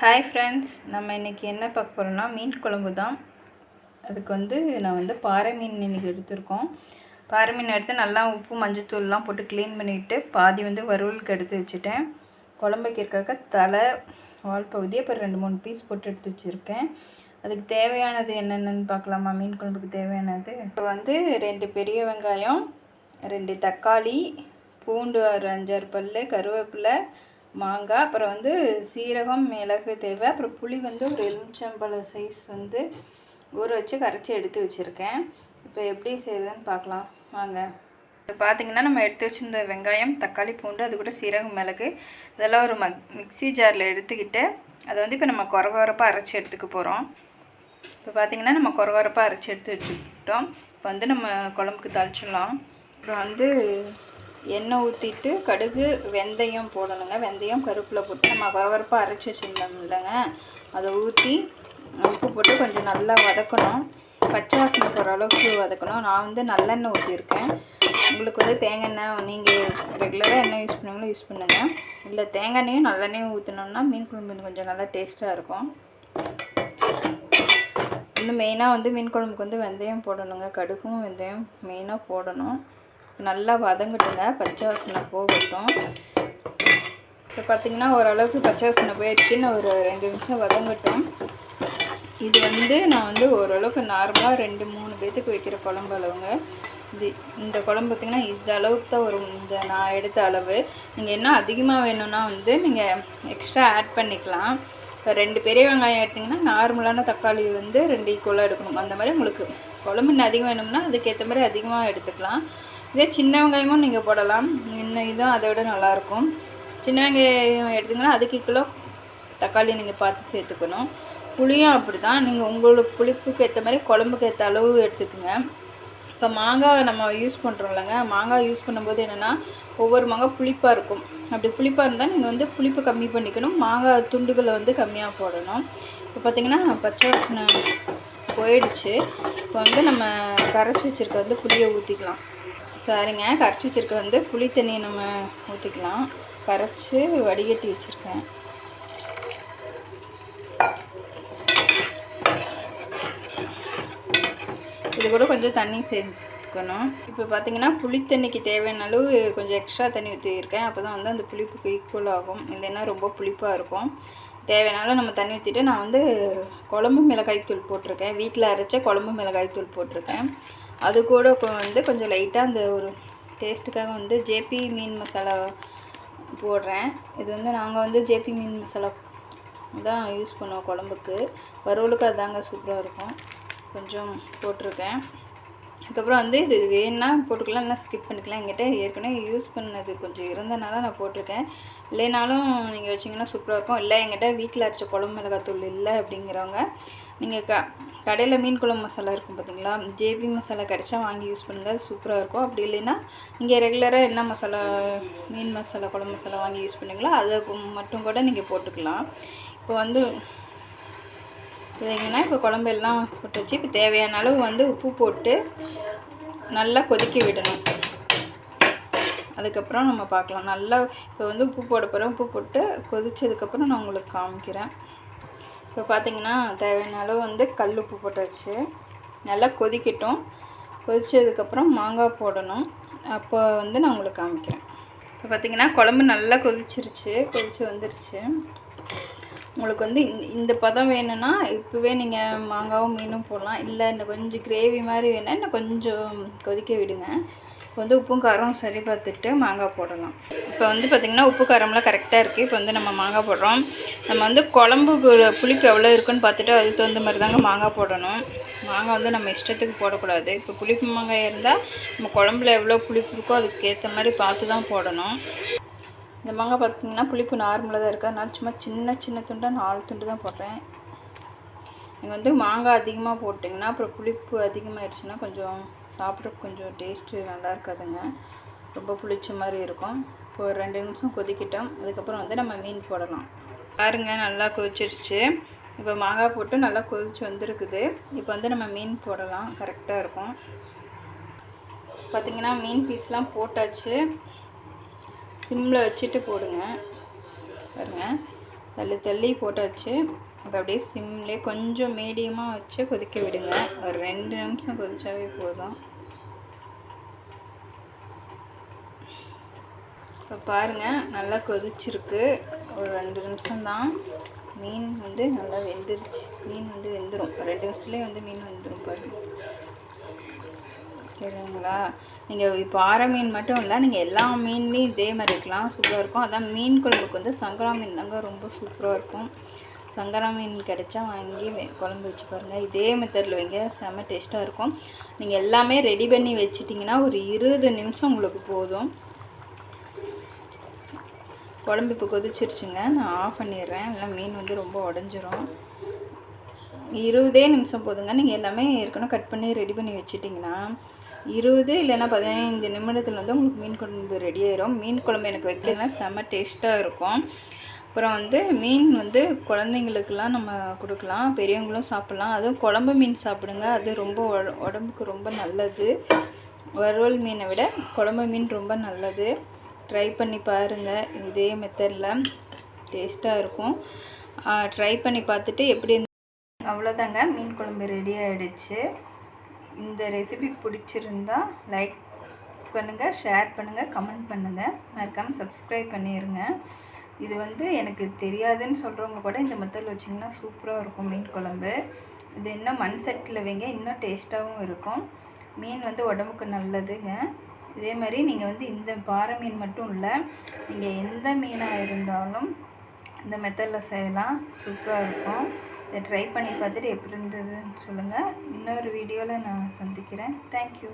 Hi friends நம்ம இன்றைக்கி என்ன பார்க்க போகிறோம்னா மீன் குழம்பு தான். அதுக்கு வந்து நான் வந்து பாறை மீன் இன்றைக்கி எடுத்திருக்கோம். பாறை மீன் எடுத்து நல்லா உப்பு மஞ்சத்தூள்லாம் போட்டு க்ளீன் பண்ணிவிட்டு பாதி வந்து வறுவலுக்கு எடுத்து வச்சுட்டேன். குழம்புக்கு இருக்காக்க தலை வால் பகுதி அப்புறம் ரெண்டு மூணு பீஸ் போட்டு எடுத்து வச்சுருக்கேன். அதுக்கு தேவையானது என்னென்னு பார்க்கலாமா? மீன் குழம்புக்கு தேவையானது? இப்போ வந்து ரெண்டு பெரிய வெங்காயம் ரெண்டு தக்காளி பூண்டு ஒரு அஞ்சாறு பல் கருவேப்பிலை மாங்காய் அப்புறம் வந்து சீரகம் மிளகு தேவை. அப்புறம் புளி வந்து ஒரு எலுமிச்சம்பழம் சைஸ் வந்து ஊற வச்சு கரைச்சி எடுத்து வச்சுருக்கேன். இப்போ எப்படி செய்யுதுன்னு பார்க்கலாம். வாங்க. இப்போ பார்த்தீங்கன்னா நம்ம எடுத்து வச்சுருந்த வெங்காயம் தக்காளி பூண்டு அது கூட சீரகம் மிளகு இதெல்லாம் ஒரு மக் மிக்ஸி ஜாரில் எடுத்துக்கிட்டு அதை வந்து இப்போ நம்ம குறகுறப்பாக அரைச்சி எடுத்துக்க போகிறோம் இப்போ பார்த்தீங்கன்னா நம்ம குறகுறப்பாக அரைச்சி எடுத்து வச்சுக்கிட்டோம். இப்போ வந்து நம்ம குழம்புக்கு தாளிச்சிடலாம். அப்புறம் வந்து எண்ணெய் ஊற்றிட்டு கடுகு வெந்தயம் போடணுங்க. வெந்தயம் கருப்பில் போட்டு நம்ம வரவரப்பாக அரைச்சி வச்சுருந்தோம் இல்லைங்க. அதை ஊற்றி உப்பு போட்டு கொஞ்சம் நல்லா வதக்கணும். பச்சை வாசனை போகிற அளவுக்கு வதக்கணும். நான் வந்து நல்லெண்ணெய் ஊற்றிருக்கேன் உங்களுக்கு வந்து தேங்காய் எண்ணெய் நீங்கள் ரெகுலராக எண்ணெய் யூஸ் பண்ணுங்களோ யூஸ் பண்ணுங்கள் இல்லை தேங்காய் எண்ணெயும் நல்லெண்ணெயும் ஊற்றினோம்னா மீன் குழம்பு கொஞ்சம் நல்லா டேஸ்ட்டாக இருக்கும். வந்து மெயினாக வந்து மீன் குழம்புக்கு வந்து வெந்தயம் போடணுங்க. கடுகும் வெந்தயம் மெயினாக போடணும். நல்லா வதங்கட்டுங்க. பச்சை வாசனை போகட்டும். இப்போ பார்த்திங்கன்னா ஓரளவுக்கு பச்சை வாசனை போயிடுச்சு நான் ஒரு ரெண்டு நிமிஷம் வதங்கட்டும். இது வந்து நான் வந்து ஓரளவுக்கு நார்மலாக ரெண்டு மூணு பேத்துக்கு வைக்கிற குழம்பு அளவுங்க. இது இந்த குழம்பு பார்த்திங்கன்னா இந்த அளவுக்கு தான் ஒரு இந்த நான் எடுத்த அளவு. நீங்கள் என்ன அதிகமாக வேணும்னா வந்து நீங்கள் எக்ஸ்ட்ரா ஆட் பண்ணிக்கலாம். இப்போ ரெண்டு பெரிய வெங்காயம் எடுத்திங்கன்னா நார்மலான தக்காளி வந்து ரெண்டு ஈக்குவலாக எடுக்கணும். அந்த மாதிரி உங்களுக்கு குழம்பு இன்னும் அதிகம் வேணும்னா அதுக்கேற்ற மாதிரி அதிகமாக எடுத்துக்கலாம். இதே சின்ன வெங்காயமும் நீங்கள் போடலாம். இன்னும் இதுவும் அதை விட நல்லாயிருக்கும். சின்ன வெங்காயம் எடுத்திங்கன்னா அதுக்கு கிலோ தக்காளி நீங்கள் பார்த்து சேர்த்துக்கணும். புளியும் அப்படி தான் நீங்கள் உங்களுக்கு புளிப்புக்கு ஏற்ற மாதிரி குழம்புக்கு ஏற்ற அளவு எடுத்துக்கோங்க. இப்போ மாங்காய் நம்ம யூஸ் பண்ணுறோம் இல்லைங்க. மாங்காய் யூஸ் பண்ணும்போது என்னென்னா ஒவ்வொரு மாங்காய் புளிப்பாக இருக்கும். அப்படி புளிப்பாக இருந்தால் நீங்கள் வந்து புளிப்பு கம்மி பண்ணிக்கணும். மாங்காய் துண்டுகளை வந்து கம்மியாக போடணும். இப்போ பார்த்திங்கன்னா பச்சை வாசனை போயிடுச்சு. இப்போ வந்து நம்ம கரைச்சி வச்சுருக்க வந்து புளியை ஊற்றிக்கலாம் சரிங்க. கரைச்சி வச்சுருக்க வந்து புளி தண்ணியை நம்ம ஊற்றிக்கலாம் கரைச்சி வடிகட்டி வச்சுருக்கேன். இது கூட கொஞ்சம் தண்ணி சேர்த்துக்கணும் இப்போ பார்த்தீங்கன்னா புளி தண்ணிக்கு தேவையான அளவு கொஞ்சம் எக்ஸ்ட்ரா தண்ணி ஊற்றிருக்கேன் அப்போ தான் வந்து அந்த புளிப்புக்கு ஈக்குவல் ஆகும். இல்லைன்னா ரொம்ப புளிப்பாக இருக்கும். தேவையான நம்ம தண்ணி ஊற்றிட்டு நான் வந்து குழம்பு மிளகாய்த்தூள் போட்டிருக்கேன். வீட்டில் அரைச்ச குழம்பு மிளகாய்த்தூள் போட்டிருக்கேன். அது கூட வந்து கொஞ்சம் லைட்டாக அந்த ஒரு டேஸ்ட்டுக்காக வந்து ஜேபி மீன் மசாலா போடுறேன். இது வந்து நாங்கள் வந்து ஜேபி மீன் மசாலா தான் யூஸ் பண்ணுவோம் குழம்புக்கு. வறுவலுக்கு அதாங்க சூப்பராக இருக்கும். கொஞ்சம் போட்டிருக்கேன். அதுக்கப்புறம் வந்து இது வேணுன்னா போட்டுக்கலாம் இல்லைனா ஸ்கிப் பண்ணிக்கலாம். எங்கிட்ட ஏற்கனவே யூஸ் பண்ணது கொஞ்சம் இருந்தனால நான் போட்டிருக்கேன். இல்லைனாலும் நீங்கள் வச்சிங்கன்னா சூப்பராக இருக்கும். இல்லை எங்கிட்ட வீட்டில் அரைச்ச குழம்பு மிளகாத்தூள் இல்லை அப்படிங்கிறவங்க நீங்கள் க கடையில் மீன் குழம்பு மசாலா இருக்கும் பார்த்தீங்களா ஜேபி மசாலா கிடச்சா வாங்கி யூஸ் பண்ணுங்கள் சூப்பராக இருக்கும். அப்படி இல்லைன்னா நீங்கள் ரெகுலராக என்ன மசாலா மீன் மசாலா குழம்பு மசாலா வாங்கி யூஸ் பண்ணுங்களோ அதை மட்டும் கூட நீங்கள் போட்டுக்கலாம். இப்போ வந்து பார்த்தீங்கன்னா இப்போ குழம்பு எல்லாம் போட்டு வச்சு இப்போ தேவையான அளவு வந்து உப்பு போட்டு நல்லா கொதிக்க விடணும். அதுக்கப்புறம் நம்ம பார்க்கலாம். நல்லா இப்போ வந்து உப்பு போட போகிறோம் உப்பு போட்டு கொதித்ததுக்கப்புறம் நான் உங்களுக்கு காமிக்கிறேன். இப்போ பார்த்திங்கன்னா தேவையான அளவு வந்து கல் உப்பு போட்டாச்சு. நல்லா கொதிக்கட்டும். கொதித்ததுக்கப்புறம் மாங்காய் போடணும். அப்போ வந்து நான் உங்களுக்கு காமிக்கிறேன். இப்போ பார்த்திங்கன்னா குழம்பு நல்லா கொதிச்சிருச்சு. கொதித்து வந்துருச்சு. உங்களுக்கு வந்து இந்த பதம் வேணும்னா இப்போவே நீங்கள் மாங்காவும் மீனும் போடலாம். இல்லை இன்னும் கொஞ்சம் கிரேவி மாதிரி வேணால் இன்னும் கொஞ்சம் கொதிக்க விடுங்க. இப்போ வந்து உப்பும் காரம் சரி பார்த்துட்டு மாங்காய் போடலாம். இப்போ வந்து பார்த்திங்கன்னா உப்பு காரம்லாம் கரெக்டாக இருக்குது இப்போ வந்து நம்ம மாங்காய் போடுறோம். நம்ம வந்து குழம்புக்கு புளிப்பு எவ்வளோ இருக்குன்னு பார்த்துட்டு அதுக்கு தகுந்த மாதிரி தாங்க மாங்காய் போடணும். மாங்காய் வந்து நம்ம இஷ்டத்துக்கு போடக்கூடாது. இப்போ புளிப்பு மாங்காய் இருந்தால் நம்ம குழம்புல எவ்வளோ புளிப்பு இருக்கோ அதுக்கேற்ற மாதிரி பார்த்து தான் போடணும். இந்த மாங்காய் பார்த்திங்கன்னா புளிப்பு நார்மலாக தான் இருக்குது. அதனால் சும்மா சின்ன சின்ன துண்டாக நாலு துண்டு தான் போடுறேன். நீங்கள் வந்து மாங்காய் அதிகமாக போட்டிங்கன்னா அப்புறம் புளிப்பு அதிகமாகிடுச்சுன்னா கொஞ்சம் சாப்பிட்ற கொஞ்சம் டேஸ்ட்டு நல்லா இருக்காதுங்க. ரொம்ப புளிச்ச மாதிரி இருக்கும். இப்போ ஒரு ரெண்டு நிமிஷம் கொதிக்கிட்டோம். அதுக்கப்புறம் வந்து நம்ம மீன் போடலாம். பாருங்கள் நல்லா கொதிச்சிருச்சு. இப்போ மாங்காய் போட்டு நல்லா கொதிச்சு வந்துருக்குது. இப்போ வந்து நம்ம மீன் போடலாம். கரெக்டாக இருக்கும். பார்த்திங்கன்னா மீன் பீஸ்லாம் போட்டாச்சு. சிம்மில் வச்சுட்டு போடுங்க. பாருங்கள் தள்ளி தள்ளி போட்டாச்சு. இப்போ அப்படியே சிம்லேயே கொஞ்சம் மீடியமாக வச்சு கொதிக்க விடுங்க. ஒரு ரெண்டு நிமிஷம் கொதிச்சாவே போதும். இப்போ பாருங்கள் நல்லா கொதிச்சிருக்கு. ஒரு ரெண்டு நிமிஷம் தான். மீன் வந்து நல்லா வெந்துருச்சு. மீன் வந்து வெந்துடும் ரெண்டு நிமிஷத்துலேயே வந்து மீன் வெந்துடும் பாருங்கள் சரிங்களா நீங்கள் இப்போ ஆர மீன் மட்டும் இல்லை நீங்கள் எல்லா மீன்லேயும் இதே மாதிரி இருக்கலாம். சூப்பராக இருக்கும். அதான் மீன் குழம்புக்கு வந்து சங்கரா மீன் தாங்க ரொம்ப சூப்பராக இருக்கும். சங்கரா மீன் கிடைச்சா வாங்கி குழம்பு வச்சு பாருங்கள் இதே மெத்தடில் வைங்க. செம்ம டேஸ்ட்டாக இருக்கும். நீங்கள் எல்லாமே ரெடி பண்ணி வச்சிட்டிங்கன்னா ஒரு இருபது நிமிஷம் உங்களுக்கு போதும். குழம்பு இப்போ கொதிச்சிருச்சுங்க. நான் ஆஃப் பண்ணிடுறேன். இல்லை மீன் வந்து ரொம்ப உடஞ்சிரும். இருபதே நிமிஷம் போதுங்க. நீங்கள் எல்லாமே ஏற்கனவே கட் பண்ணி ரெடி பண்ணி வச்சிட்டிங்கன்னா இருபது இல்லைன்னா பதினைந்து நிமிடத்தில் வந்து உங்களுக்கு மீன் குழம்பு ரெடி ஆயிரும். மீன் குழம்பு எனக்கு வைக்கலாம் செம்ம டேஸ்ட்டாக இருக்கும். அப்புறம் வந்து மீன் வந்து குழந்தைங்களுக்கெல்லாம் நம்ம கொடுக்கலாம். பெரியவங்களும் சாப்பிட்லாம். அதுவும் குழம்பு மீன் சாப்பிடுங்க. அது ரொம்ப உட- உடம்புக்கு ரொம்ப நல்லது. வறுவல் மீனை விட குழம்பு மீன் ரொம்ப நல்லது. ட்ரை பண்ணி பாருங்கள் இதே மெத்தடில் டேஸ்ட்டாக இருக்கும். ட்ரை பண்ணி பார்த்துட்டு எப்படி அவ்வளோதாங்க மீன் குழம்பு ரெடி ஆகிடுச்சு இந்த ரெசிபி பிடிச்சிருந்தா லைக் பண்ணுங்கள் ஷேர் பண்ணுங்கள் கமெண்ட் பண்ணுங்கள் மறக்காமல் சப்ஸ்கிரைப் பண்ணிடுங்க இது வந்து எனக்கு தெரியாதுன்னு சொல்கிறவங்க கூட இந்த மெத்தடில் வச்சிங்கன்னா சூப்பராக இருக்கும் மீன் குழம்பு. இது இன்னும் மண் சட்டியில் வைங்க இன்னும் டேஸ்ட்டாகவும் இருக்கும். மீன் வந்து உடம்புக்கு நல்லதுங்க. இதே மாதிரி நீங்கள் வந்து இந்த பாறை மீன் மட்டும் இல்லை நீங்கள் எந்த மீனாக இருந்தாலும் இந்த மெத்தடில் செய்யலாம். சூப்பராக இருக்கும். இதை ட்ரை பண்ணி பார்த்துட்டு எப்படி இருந்ததுன்னு சொல்லுங்கள் இன்னொரு வீடியோவில் நான் சந்திக்கிறேன். தேங்க்யூ